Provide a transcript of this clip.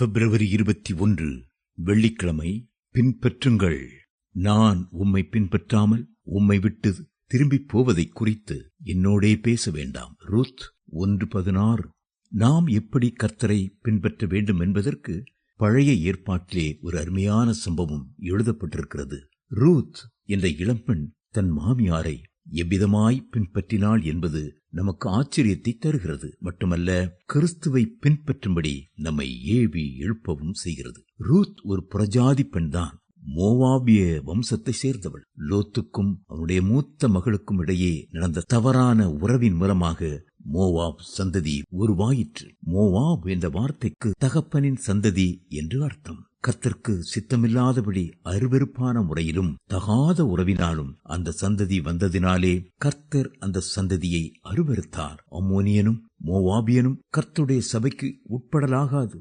பிப்ரவரி இருபத்தி ஒன்று வெள்ளிக்கிழமை பின்பற்றுங்கள். நான் உம்மை பின்பற்றாமல் உம்மை விட்டு திரும்பிப் போவதை குறித்து என்னோடே பேச வேண்டாம். ரூத் ஒன்று பதினாறு. நாம் எப்படி கர்த்தரை பின்பற்ற வேண்டும் என்பதற்கு பழைய ஏற்பாட்டிலே ஒரு அருமையான சம்பவம் எழுதப்பட்டிருக்கிறது. ரூத் என்ற இளம்பெண் தன் மாமியாரை எவ்விதமாய் பின்பற்றினாள் என்பது நமக்கு ஆச்சரியத்தை தருகிறது. மட்டுமல்ல கிறிஸ்துவை பின்பற்றும்படி நம்மை ஏவி எழுப்பவும் செய்கிறது. ரூத் ஒரு பிரஜாதி பெண்தான். மோவாபிய வம்சத்தை சேர்ந்தவள். லோத்துக்கும் அவனுடைய மூத்த மகளுக்கும் இடையே நடந்த தவறான உறவின் மூலமாக மோவாப் சந்ததி உருவாயிற்று. மோவாப் என்ற வார்த்தைக்கு தகப்பனின் சந்ததி என்று அர்த்தம். கர்த்தருக்கு சித்தமில்லாதபடி அருவெருப்பான முறையிலும் தகாத உறவினாலும் அந்த சந்ததி வந்ததினாலே கர்த்தர் அந்த சந்ததியை அருவறுத்தார். அம்மோனியனும் மோவாபியனும் கர்த்தருடைய சபைக்கு உட்படலாகாது.